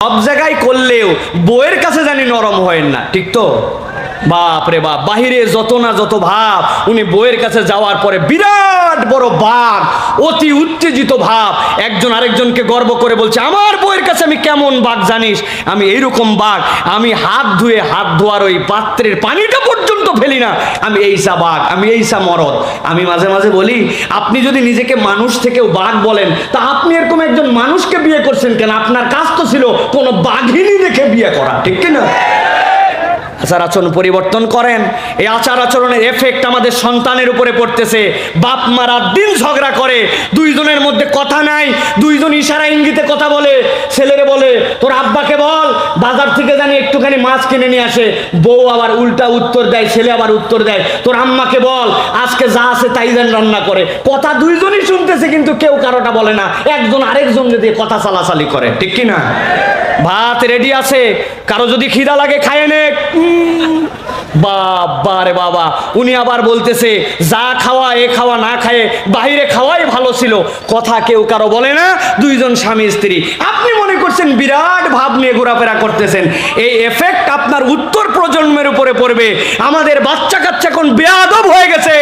সব জায়গায় করলেও বইয়ের কাছে জানি নরম হয় না ঠিক তো? বাপ রে বাপ, বাহিরে যত না যত ভাব, উনি বইয়ের কাছে যাওয়ার পরে বিরাট বড় বাঘ, অতি উত্তেজিত ভাব, একজন আরেকজনকে গর্ব করে বলছে, আমার বইয়ের কাছে আমি কেমন বাঘ জানিস? আমি এইরকম বাঘ, আমি হাত ধুয়ে হাত ধোয়ার ওই পাত্রের পানিটা পর্যন্ত ফেলি না। আমি এইসা বাঘ, আমি এইসা মরদ। আমি মাঝে মাঝে বলি, আপনি যদি নিজেকে মানুষ থেকেও বাঘ বলেন, তা আপনি এরকম একজন মানুষকে বিয়ে করছেন কেন? আপনার কাজ তো ছিল কোনো বাঘিনী দেখে বিয়ে করা, ঠিক কিনা? আচার আচরণ পরিবর্তন করেন। এই আচার আচরণের এফেক্ট আমাদের সন্তানের উপরে পড়তেছে। বাপ মা রাত দিন ঝগড়া করে। দুইজনের মধ্যে কথা নাই। দুইজন ইশারা ইঙ্গিতে কথা বলে। ছেলেরে বলে, তোর আব্বাকে বল, বাজার থেকে জানি একটুখানি মাছ কিনে নিয়ে আসে। বউ আবার উল্টা উত্তর দেয়, ছেলে আবার উত্তর দেয়, তোর আম্মাকে বল, আজকে যা আছে তাই যেন রান্না করে। কথা দুইজনই শুনতেছে, কিন্তু কেউ কারোটা বলে না। একজন আরেকজনকে দিয়ে কথা চালাচালি করে, ঠিক কি না? ভাত রেডি আছে, কারও যদি খিদা লাগে খায় নে। বাবা রে বাবা। উনি আবার বলতেছে, যা খাওয়া, এ খাওয়া, না খায় বাইরে খাওয়াই ভালো ছিল। কথা কেউ কারও বলে না, দুইজন স্বামী স্ত্রী। আপনি মনে করছেন বিরাট ভাব নিয়ে ঘোরাফেরা করতেছেন। এই এফেক্ট আপনার উত্তর প্রজন্মের উপরে পড়বে। আমাদের বাচ্চা কাচ্চা এখন বেয়াদব হয়ে গেছে।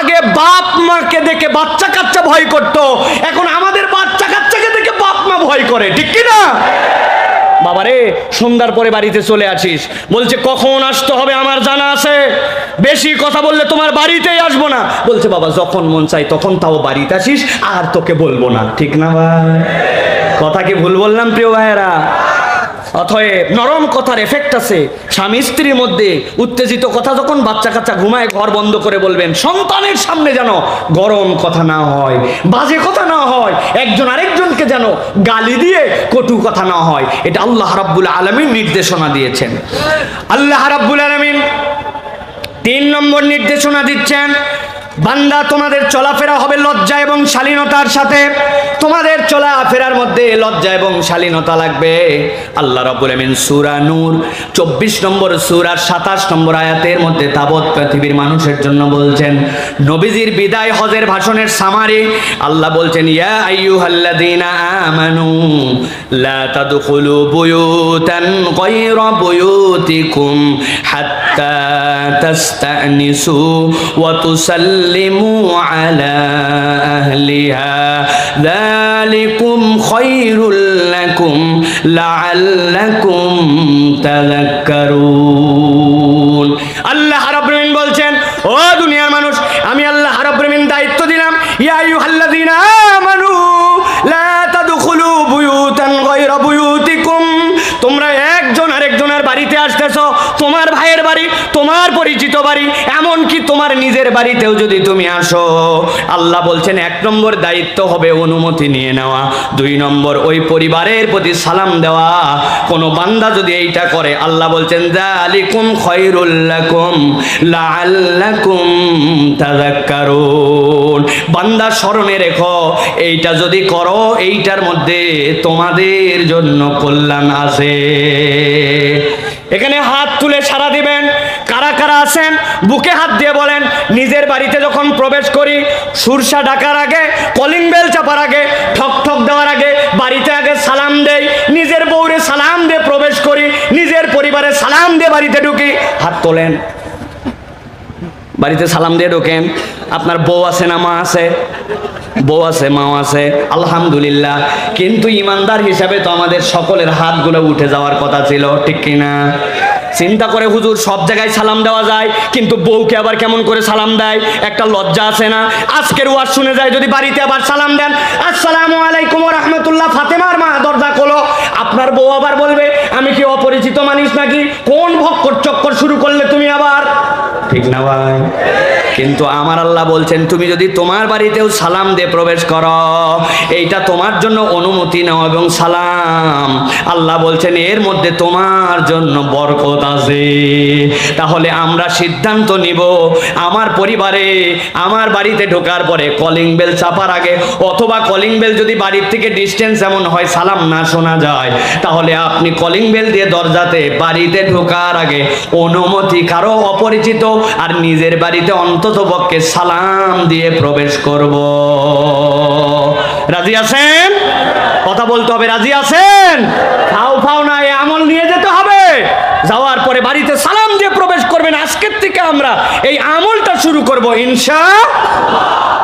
আগে বাপ মাকে দেখে বাচ্চা কাচ্চা ভয় করতো। এখন আমাদের বাচ্চা কাচ্চাকে দেখে বাপ মা ভয় করে। ঠিক কি না বাবারে, সন্ধ্যার পরে বাড়িতে চলে আসিস। বলছে, কখন আসতে হবে আমার জানা আছে? বেশি কথা বললে তোমার বাড়িতেই আসব না। বলছে, বাবা, যখন মন চাই তখন তাও বাড়িতে আসিস, আর তোকে বলব না। ঠিক না ভাই? কথা কি ভুল বললাম, প্রিয় ভাইয়েরা? অথয়ে নরম কথার এফেক্ট আছে। স্বামী স্ত্রীর মধ্যে উত্তেজিত কথা যখন বাচ্চা কাচ্চা ঘুমায়, ঘর বন্ধ করে বলবেন, সন্তানের সামনে যেন গরম কথা না হয়, বাজে কথা না হয়, একজন আরেকজনকে যেন গালি দিয়ে কটু কথা না হয়। এটা আল্লাহ রাব্বুল আলমিন নির্দেশনা দিয়েছেন। আল্লাহ রাব্বুল আলমিন তিন নম্বর নির্দেশনা দিচ্ছেন বান্দা, তোমাদের চলাফেরা হবে লজ্জা এবং শালীনতার সাথে। তোমাদের চলাফেরার মধ্যে লজ্জা এবং শালীনতা লাগবে। আল্লাহ রব্বুল আমিন সূরা নূর 24 নম্বর সূরার 27 নম্বর আয়াতের মধ্যে তাবৎ পৃথিবীর মানুষের জন্য বলছেন, নবীজির বিদায় হজের ভাষণের সামারি আল্লাহ বলছেন, ইয়া আইয়ুহাল্লাযীনা আমানু, লা তাদখুলু বুয়ুতান গায়রা বুয়ুতিকুম হাত্তা তাস্তানিসু ওয়া وسلموا على أهلها. ذلكم خير لكم لعلكم تذكرون. তোমার পরিচিত বাড়ি এমন কি তোমার নিজের বাড়িতেও যদি তুমি আসো, আল্লাহ বলছেন, এক নম্বর দায়িত্ব হবে অনুমতি নিয়ে নেওয়া, দুই নম্বর ওই পরিবারের প্রতি সালাম দেওয়া। কোন বান্দা যদি এইটা করে, আল্লাহ বলছেন জালিকুম খয়রুল্লাকুম লাআল্লাকুম তাযাক্কারুন। বান্দা স্মরণে রেখো, এইটা যদি করো, এইটার মধ্যে তোমাদের জন্য কল্যাণ আছে। এখানে হাত তুলে সারা দিবেন। কারা আছেন, বুকে হাত দিয়ে বলেন, নিজের বাড়িতে যখন প্রবেশ করি, সুরসা ডাকার আগে, কলিং বেল চাপার আগে, ঠক ঠক দেওয়ার আগে, বাড়িতে আগে সালাম দেই, নিজের বউরে সালাম দিয়ে প্রবেশ করি, নিজের পরিবারে সালাম দিয়ে বাড়িতে ঢুকি, হাত তোলেন। বাড়িতে সালাম দিয়ে ঢোকেন, আপনার বউ আছে না মা আছে? বউ আছে, মাও আছে, আলহামদুলিল্লাহ। কিন্তু ইমানদার হিসাবে তো আমাদের সকলের হাতগুলো উঠে যাওয়ার কথা ছিল, ঠিক কিনা? চিন্তা করে হুজুর সব জায়গায় সালাম দেওয়া যায়, কিন্তু বউকে আবার কেমন করে সালাম দেয়? একটা লজ্জা আছে না? আজকের ওয়াজ শুনে যায়, যদি বাড়িতে আবার সালাম দেন, আসসালামু আলাইকুম রহমতুল্লাহ, ফাতেমার মা, দরজা খোলো। আপনার বউ আবার বলবে, আমি কি অপরিচিত মানুষ নাকি? কোন ভক্কর চক্কর শুরু করলে তুমি আবার? ঠিক না ভাই। কিন্তু আমার আল্লাহ বলছেন, তুমি যদি তোমার বাড়িতেও সালাম দিয়ে প্রবেশ করো, এইটা তোমার জন্য অনুমতি নাও এবং সালাম। আল্লাহ বলছেন, এর মধ্যে তোমার জন্য বরকত আছে। তাহলে আমরা সিদ্ধান্ত নিব, আমার পরিবারে, আমার বাড়িতে ঢোকার পরে কলিং বেল চাপার আগে অথবা কলিং বেল যদি বাড়ির থেকে ডিস্টেন্স এমন হয়, সালাম না শোনা যায়, তাহলে আপনি কলিং বেল দিয়ে দরজাতে বাড়িতে ঢোকার আগে অনুমতি কারও অপরিচিত আর নিজের বাড়িতে অন্তত পক্ষে সালাম দিয়ে প্রবেশ করব। রাজি আছেন? কথা বলতে হবে, রাজি আছেন? ফাও ফাও না এই আমল নিয়ে যেতে হবে। যাওয়ার পরে বাড়িতে সালাম দিয়ে প্রবেশ করবেন। আজকের থেকে আমরা এই আমলটা শুরু করব, ইনশা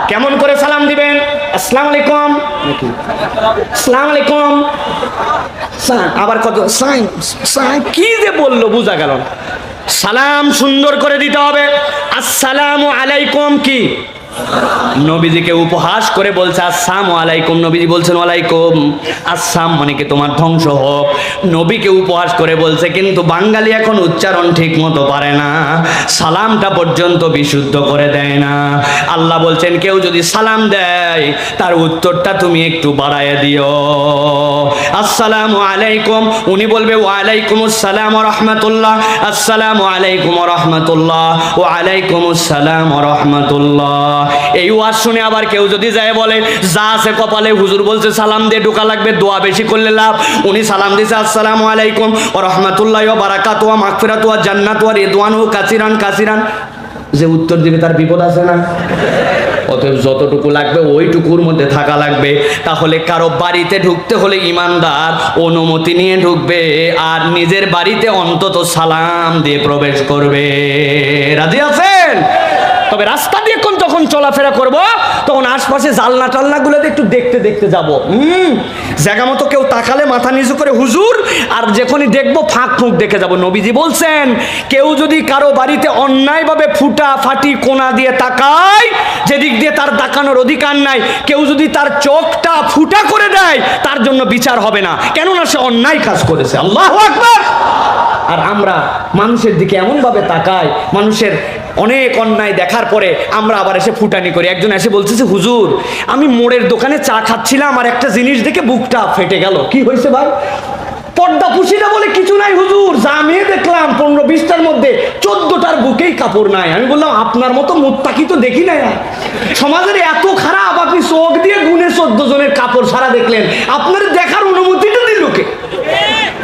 কেমন করে সালাম দিবেন? আসসালামু আলাইকুম। আসসালামু আলাইকুম। আবার কত? সাই- কি যে বলল, বোঝা গেল। সালাম সুন্দর করে দিতে হবে। আসসালামু আলাইকুম কি? নবীজিকে উপহাস করে বলছে, আসসালামু আলাইকুম। নবীজি বলছেন, ওয়ালাইকুম আসসাম মানে কি, তোমার ধ্বংস হোক। নবীকে উপহাস করে বলছে, কিন্তু বাঙালি এখন উচ্চারণ ঠিক মতো পারে না। সালামটা পর্যন্ত বিশুদ্ধ করে দেয় না। আল্লাহ বলছেন, কেউ যদি সালাম দেয়, তার উত্তরটা তুমি একটু বাড়ায় দিও। আসসালামু আলাইকুম। উনি বলবে, ওয়ালাইকুম আসসালাম রহমতুল্লাহ। আসসালামু আলাইকুম রহমতুল্লাহ। ও আলাইকুম আসসালাম রহমতুল্লাহ। এই ওয়াজ শুনে আবার কেউ যদি যায় বলে, যা আছে কপালে, হুজুর বলছে সালাম দিয়ে ঢোকা লাগবে, দোয়া বেশি করলে লাভ। উনি সালাম দিছে, আসসালামু আলাইকুম ও রহমতুল্লাহ ও বারাকাত ওয়া মাগফিরাত ওয়া জান্নাত ওয়া রিদওয়ান ও কাসিরান কাসিরান। যে উত্তর দিবে তার বিপদ আছে না? অতএব যতটুকু লাগবে, ওইটুকুর মধ্যে থাকা লাগবে। তাহলে কারও বাড়িতে ঢুকতে হলে ইমানদার অনুমতি নিয়ে ঢুকবে, আর নিজের বাড়িতে অন্তত সালাম দিয়ে প্রবেশ করবে। রাজি আছেন? তবে রাস্তা দিয়ে কোন যখন চলাফেরা করব, তখন আশপাশে জালনা টালনাগুলোতে একটু দেখতে দেখতে যাব। হুম, জায়গা মতো কেউ তাকালে মাথা নিচু করে হুজুর, আর যখনই দেখব ফাঁক ফুঁক দেখে যাব। নবীজি বলছেন, কেউ যদি কারও বাড়িতে অন্যায়ভাবে ফুটা ফাটি কোনা দিয়ে তাকায়, যেদিক দিয়ে তার তাকানোর অধিকার নাই, কেউ যদি তার চোখটা ফুটা করে দেয়, তার জন্য বিচার হবে না। কেননা সে অন্যায় কাজ করেছে। আল্লাহ আকবার! আর আমরা মানুষের দিকে এমনভাবে তাকাই, মানুষের অনেক অন্যায় দেখার পরে আমরা আবার এসে ফুটানি করি। একজন এসে বলতেছে হুজুর, আমি মোড়ের দোকানে চা খাচ্ছিলাম আর একটা জিনিস দেখে বুকটা ফেটে গেল। কি হয়েছে ভাই? পর্দা পুষিটা বলে কিছু নাই হুজুর। যা আমি দেখলাম, পনেরো বিশটার মধ্যে চোদ্দটার বুকেই কাপড় নাই। আমি বললাম, আপনার মতো মুত্তাকি তো দেখি না সমাজের এত খারাপ, আপনি চোখ দিয়ে গুনে চোদ্দ জনের কাপড় সারা দেখলেন। আপনার দেখার অনুমতিটা দিল কে?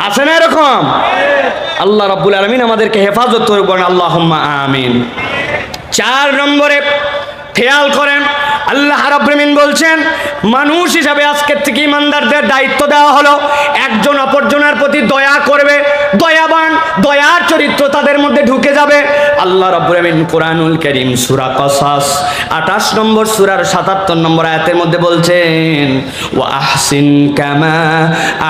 আছে না এরকম? আল্লাহ রাব্বুল আলমিন আমাদেরকে হেফাজত করবেন আল্লাহ আমিন। চার নম্বরে খেয়াল করেন, আল্লাহ রাব্বুল বলছেন, মানুষ হিসাবে আজকের থেকে ইমানদারদের দায়িত্ব দেওয়া হলো। একজন অপরজনের প্রতি দয়া করবে, দয়াবান, দয়ার চরিত্র তাদের মধ্যে ঢুকে যাবে। আল্লাহ রাব্বুল আমিন কোরআনুল করিম সূরা কসাস 28 নম্বর সূরার 77 নম্বর আয়াতের মধ্যে বলছেন, ওয়া আহসিন কামা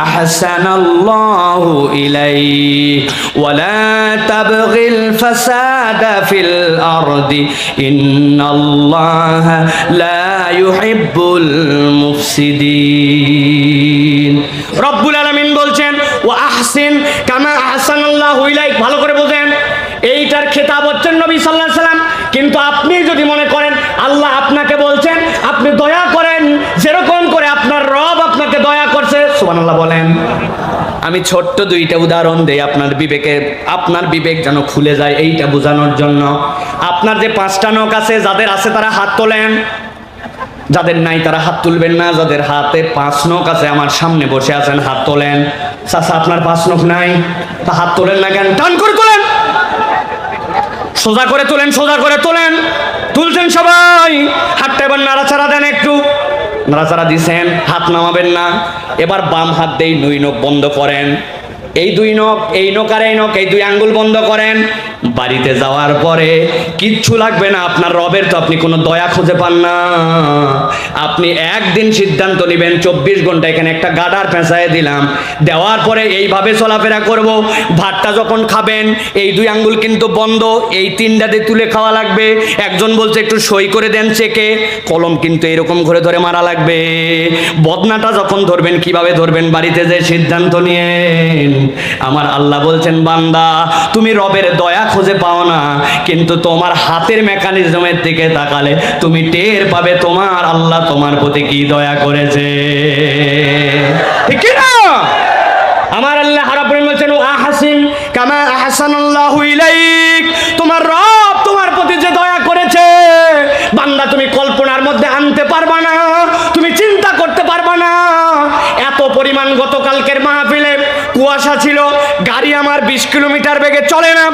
আহসানাল্লাহু ইলাইক ওয়া লা তাবগিল ফাসাদা ফিল আরদি ইন্নাল্লাহা লা ইউহিব্বুল মুফসিদিন রব্বুল আলামিন বলছেন ওয়া আহসিন কামা আহসানাল্লাহু ইলাইক ভালো করে বোঝেন এইটার খেতাব হচ্ছেন নবী সাল্লাল্লাহু আলাইহি সাল্লাম কিন্তু আপনি যদি মনে করেন আল্লাহ আপনাকে বলছেন আপনি দয়া করেন যেরকম করে আপনার রব আপনাকে দয়া করছে সুবহানাল্লাহ বলেন আমি ছোট্ট দুইটা উদাহরণ দেই, আপনার বিবেকে, আপনার বিবেক যেন খুলে যায় এইটা বোঝানোর জন্য। আপনার যে পাঁচটা নখ আছে, যাদের আছে তারা হাত তোলেন, যাদের নাই তারা হাত তুলবেন না, যাদের হাতে পাঁচ নখ আছে, আমার সামনে বসে আছেন, হাত তোলেন। চাচা, আপনার পাঁচ নখ নাই, তা হাত তোলেন না কেন? টান করে তোলেন। সোজা করে তোলেন, সোজা করে তোলেন। তুলছেন সবাই। হাতটা এবার নাড়াচাড়া দেন একটু। নাড়াচাড়া দিছেন হাত নামাবেন না। এবার বাম হাত দিয়ে নুই নখ বন্ধ করেন। এই দুই নখ, এই নখ আর এই নখ, এই দুই আঙ্গুল বন্ধ করেন। বাড়িতে যাওয়ার পরে কিচ্ছু লাগবে না, আপনার রবের তো আপনি কোনো দয়া খুঁজে পান না। আপনি একদিন সিদ্ধান্ত নেবেন, চব্বিশ ঘণ্টা এখানে একটা গাডার পেঁচায় দিলাম। দেওয়ার পরে এইভাবে চলাফেরা করব, ভাতটা যখন খাবেন, এই দুই আঙ্গুল কিন্তু বন্ধ, এই তিনটাতে তুলে খাওয়া লাগবে। একজন বলছে, একটু সই করে দেন চেকে। কলম কিন্তু এরকম করে ধরে মারা লাগবে। বদনাটা যখন ধরবেন, কীভাবে ধরবেন? বাড়িতে যে সিদ্ধান্ত নিয়েন। আমার আল্লাহ বলছেন, বান্দা, তুমি রবের দয়া খুঁজে পাও না, কিন্তু তোমার হাতের মেকানিজমের দিকে তাকালে তুমি টের পাবে তোমার আল্লাহ তোমার প্রতি কি দয়া করেছে। ঠিক না? আমার আল্লাহ রাব্বুল বলছেন ও আহসিন কামা আহসানাল্লাহু ইলাইক তোমার রব তোমার প্রতি যে দয়া করেছে বান্দা তুমি কল্পনার মধ্যে আনতে পারবা না তুমি চিন্তা করতে পারবা না এত পরিমাণ গতকালকের মাহফিলে কুয়াশা ছিল গাড়ি আমার বিশ কিলোমিটার বেগে চলে না।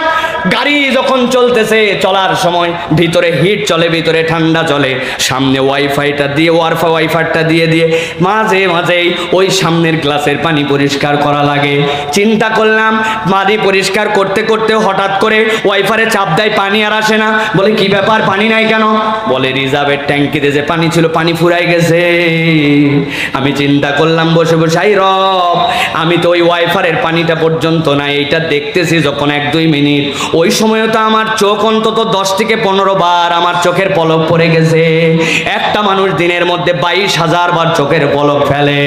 গাড়ি যখন চলতেছে, চলার সময় ভিতরে হিট চলে, ভিতরে ঠান্ডা চলে। সামনে ওয়াইফাইটা দিয়ে ওয়ারফা ওয়াইফাইটা দিয়ে দিয়ে মাঝে মাঝেই ওই সামনের গ্লাসের পানি পরিষ্কার করা লাগে। চিন্তা করলাম মাদি পরিষ্কার করতে করতে হঠাৎ করে ওয়াইফারে চাপ দেয়, পানি আর আসে না। বলে, কি ব্যাপার? পানি নাই কেন? বলে, রিজার্ভের ট্যাঙ্কিতে যে পানি ছিল, পানি ফুরাই গেছে। আমি চিন্তা করলাম, বসে বসে, আই রব, আমি তো ওই ওয়াইফারের পানিটা পর্যন্ত না, এইটা দেখতেছি যখন এক, দুই মিনিট। ওই সময়ও তো আমার চোখ অন্তত দশ থেকে পনেরো বার আমার চোখের পলক পড়ে গেছে। একটা মানুষ দিনের মধ্যে বাইশ হাজার বার চোখের পলক ফেলে।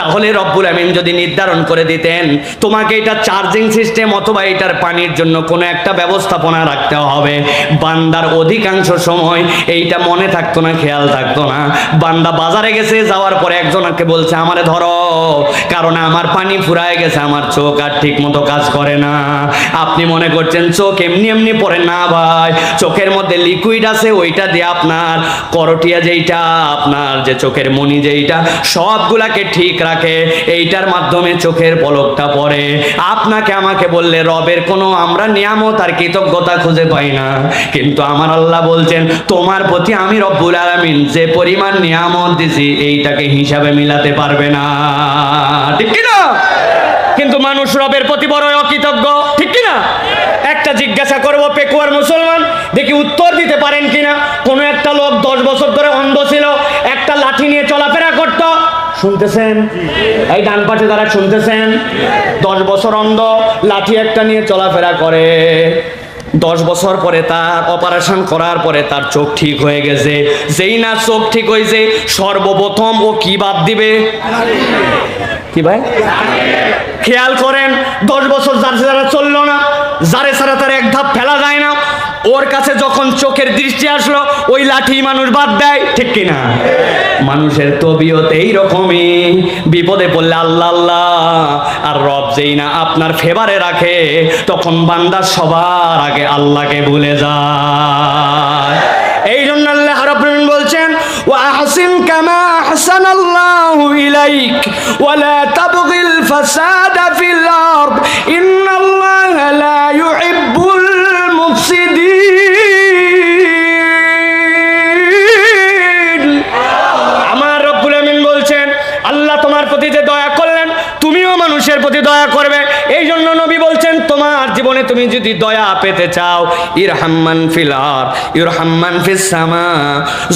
তাহলে রব্বুল আমিন যদি নির্ধারণ করে দিতেন, তোমাকে এটা চার্জিং সিস্টেম অথবা এটার পানির জন্য কোনো একটা ব্যবস্থাপনা রাখতে হবে। বান্দার অধিকাংশ সময় এইটা মনে থাকতো না, খেয়াল থাকতো না। বান্দা বাজারে গেছে, যাওয়ার পরে একজনকে বলছে, আমারে ধরো। কারণ আমার পানি ফুরায় গেছে, আমার চোখ আর ঠিক মতো কাজ করে না। আপনি মনে করছেন চোখ এমনি এমনি পড়ে না ভাই, চোখের মধ্যে লিকুইড আছে, ওইটা দিয়ে আপনার করটিয়া যেইটা, আপনার যে চোখের মনি যেইটা, সবগুলাকে ঠিক রাখে, এইটার মাধ্যমে চোখের পলকটা পড়ে। আপনাকে আমাকে বললে, রবের কোনো আমরা নিয়ামত আর কৃতজ্ঞতা খুঁজে পাই না। কিন্তু আমার আল্লাহ বলছেন, তোমার প্রতি আমি রব্বুল আলামিন যে পরিমাণ নিয়ামত দিছি, এইটাকে হিসাবে মিলাতে পারবে না। ঠিক কি না কিন্তু মানুষ রবের প্রতি বড় অকৃতজ্ঞ ঠিক কি না একটা জিজ্ঞাসা করব পেকুয়ার মুসলমান দেখি উত্তর দিতে পারেন কিনা কোনো একটা লোক দশ বছর ধরে অন্ধ ছিল একটা লাঠি নিয়ে চলাফেরা করত শুনতেছেন? এই ডান পাশে যারা শুনতেছেন, দশ বছর অন্ধ, লাঠি একটা নিয়ে চলাফেরা করে। দশ বছর পরে তার অপারেশন করার পরে তার চোখ ঠিক হয়ে গেছে। যেই না চোখ ঠিক হয়েছে, সর্বপ্রথম ও কি বাদ দিবে? কি ভাই? খেয়াল করেন, দশ বছর যার যারা চলল না, যারে সারা তার এক ধাপ ফেলা যায় ওর কাছে যখন চোখের দৃষ্টি আসলো, ওই লাঠি মানুষ বাদ দেয়, ঠিক কিনা? মানুষের তবিয়ত এইরকমই। বিপদে পড়লে আল্লাহ আল্লাহ। আর রব যেই না আপনার ফেভারে রাখে, তখন বান্দা সবার আগে আল্লাহকে ভুলে যায়। এই জন্য আল্লাহ রাব্বুল বলছেন, ওয়া আহসিন কামা আহসানাল্লাহু ইলাইক, ওয়া লা তাবগিল ফাসাদা। তুমি যদি দয়া পেতে চাও ইরহাম্মান ফিল আর ইরহাম্মান ফিস সামা।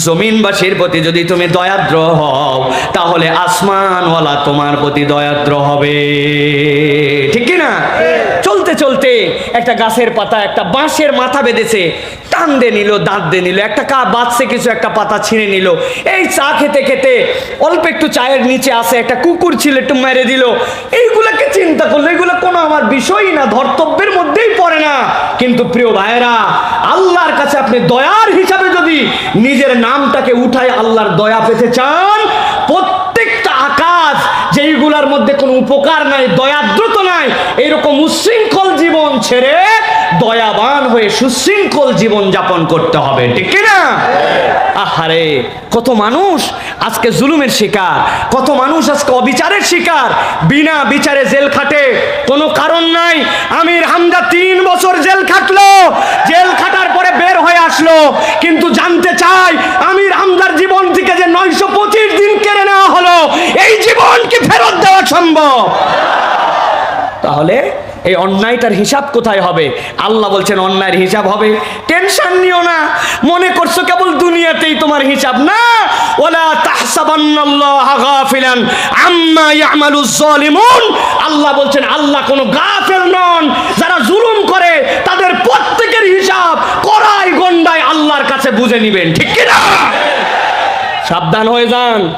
জমিনবাসীর প্রতি যদি তুমি দয়াদ্র হও, তাহলে আসমানওয়ালা তোমার প্রতি দয়াদ্র হবে। ঠিক কি না চলতে চলতে একটা গাছের পাতা, একটা বাঁশের মাথা বেঁধেছে। টান দে নিল দাঁত দে নিল, একটা কা বাঁচছে কিছু একটা পাতা ছিঁড়ে নিল। এই চা খেতে খেতে অল্প একটু চায়ের নিচে আসে, একটা কুকুর ছিল একটু মেরে দিল। এইগুলাকে চিন্তা করল, এগুলো কোনো আমার বিষয়ই না, ধর্তব্যের মধ্যেই পড়ে না। কিন্তু প্রিয় ভাইয়েরা, আল্লাহর কাছে আপনি দয়ার হিসাবে যদি নিজের নামটাকে উঠায় আল্লাহর দয়া পেতে চান, প্রত্যেকটা আকাশ যেইগুলার মধ্যে কোনো উপকার নাই দয়াদ্রত নাই, এরকম উচ্ছৃঙ্খল জীবন ছেড়ে দয়াবান হয়ে সুশৃঙ্খল জীবন যাপন করতে হবে, ঠিক না আহারে, কত মানুষ আজকে জুলুমের শিকার, কত মানুষ আজকে অবিচারের শিকার, বিনা বিচারে জেল খাটে, কোনো কারণ নাই। আমির হামদা তিন বছর জেল খাটলো, জেল খাটার পরে বের হয়ে আসলো, কিন্তু জানতে চাই আমির হামদার জীবন থেকে যে নয়শো পঁচিশ দিন কেড়ে নেওয়া হলো, এই জীবন কি ফেরত দেওয়া সম্ভব? তাহলে এই অন্যায়টার হিসাব কোথায় হবে? আল্লাহ বলছেন, অন্যায়ের হিসাব হবে। টেনশন নিও না। মনে করছ কেবল দুনিয়াতেই তোমার হিসাব? না! ওলা তাহসাবান্নাল্লাহা গাফিলান আম্মা ইয়ামালুজ জালিমুন। আল্লাহ বলছেন, আল্লাহ কোনো গাফেল নন। যারা জুলুম করে, তাদের প্রত্যেকের হিসাব করাই গন্ডায় আল্লাহর কাছে বুঝে নিবেন। ঠিক কি না? সাবধান হয়ে যান।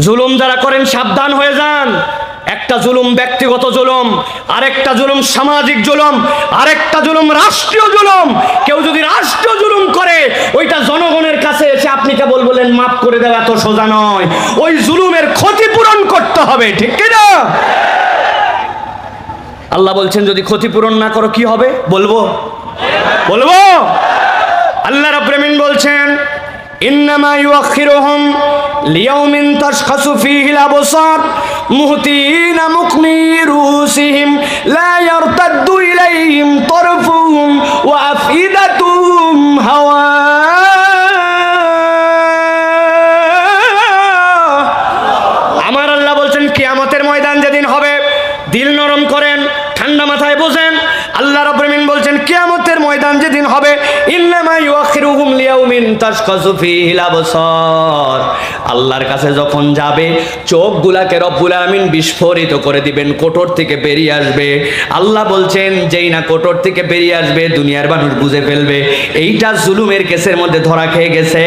জুলুম যারা করেন, সাবধান হয়ে যান। একটা জুলুম ব্যক্তিগত জুলুম, আরেকটা জুলুম সামাজিক জুলুম, আরেকটা জুলুম রাষ্ট্রীয় জুলুম। কেউ যদি রাষ্ট্রীয় জুলুম করে, ওইটা জনগণের কাছে এসে আপনি কেবল বলেন মাফ করে দেওয়া এত সোজা নয়। ওই জুলুমের ক্ষতিপূরণ করতে হবে, ঠিক কি না? আল্লাহ বলছেন, যদি ক্ষতিপূরণ না করো, কি হবে? বলব। বলব। আল্লাহ রাব্বুল বলছেন ইন্নামা ইউআখিরুহুম লিয়াউমিন তাশখাসু ফীহিল আবসার মুহতিনা মুকনি রুসিহিম লা আল্লাহর কাছে যখন যাবে, চোখগুলাকে রব্বুল আমিন বিস্ফোরিত করে দিবেন, কোটর থেকে বেরিয়ে আসবে। আল্লাহ বলছেন, যেই না কোটর থেকে বেরিয়ে আসবে, দুনিয়ার মানুষ বুঝে ফেলবে। এইটা জুলুমের কেসের মধ্যে ধরা খেয়ে গেছে।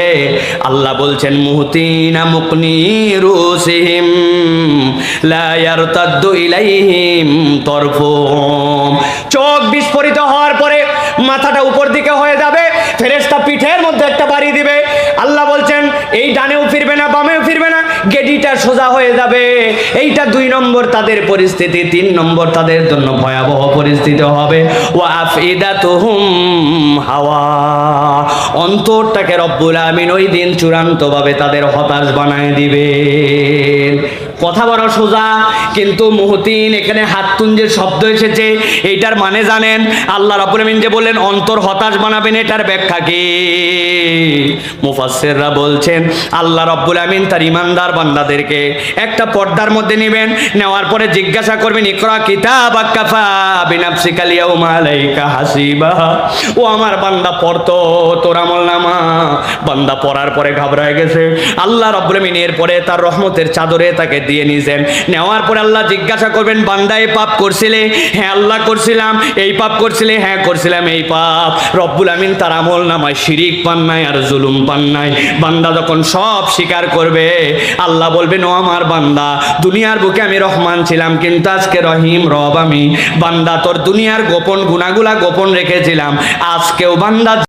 আল্লাহ বলছেন, মুহতিনা মুকনি রুসিহিম, লা ইয়ারতাদ্দু ইলাইহিম তরফুহুম। চোখ বিস্ফোরিত হওয়ার পরে মাথাটা উপর দিকে হয়ে যাবে। ফেরেশতা পিঠের মধ্যে একটা বাড়ি দিবে। আল্লাহ বলছেন, এই ডানেও ফিরবে না, বামেও ফিরবে না, গেডিটা সোজা হয়ে যাবে। এইটা দুই নম্বর তাদের পরিস্থিতি, তিন নম্বর তাদের জন্য ভয়াবহ পরিস্থিতি হবে। ও আফিদাতুহুম হাওয়া। অন্তরটাকে রব্বুল আমিন ওই দিন চূড়ান্তভাবে তাদের হতাশ বানায় দিবেন। কথা বড় সোজা, কিন্তু মুহতিন এখানে হাত তুঞ্জের শব্দ এসেছে। এইটার মানে জানেন, আল্লাহ রাব্বুল আমিন যে বললেন, অন্তর হতাশ বানাবেন, এটার ব্যাখ্যা কি? মুফাসসিররা বলছেন, আল্লাহ রাব্বুল আমিন তার ইমানদার বান্দাদেরকে একটা পর্দার মধ্যে নেবেন, নেওয়ার পরে জিজ্ঞাসা করবেন, ইকরা কিতাবাক কাফা বিনাফসিকাল ইয়াউমা আলাইকা হাসিবা। ও আমার বান্দা পড়তো তোর আমল নামা। বান্দা পড়ার পরে ঘাবড়ায় গেছে। আল্লাহ রাব্বুল আমিন এরপরে তার রহমতের চাদরে তাকে দিয়ে নিয়েছেন নেওয়ার পরে আল্লাহ জিজ্ঞাসা করবেন বান্দা পাপ করছিলে? হ্যাঁ আল্লাহ করছিলাম। এই পাপ করছিলে? হ্যাঁ করছিলাম এই পাপ। রব্বুল আমিন তার আমল নামায় শিরিক পান নাই আর জুলুম পান নাই। বান্দা যখন সব স্বীকার করবে, আল্লাহ বলবেন ও আমার বান্দা, দুনিয়ার বুকে আমি রহমান ছিলাম, কিন্তু আজকে রহিম রব আমি। বান্দা, তোর দুনিয়ার গোপন গুণাগুলা গোপন রেখেছিলাম। আজকেও বান্দা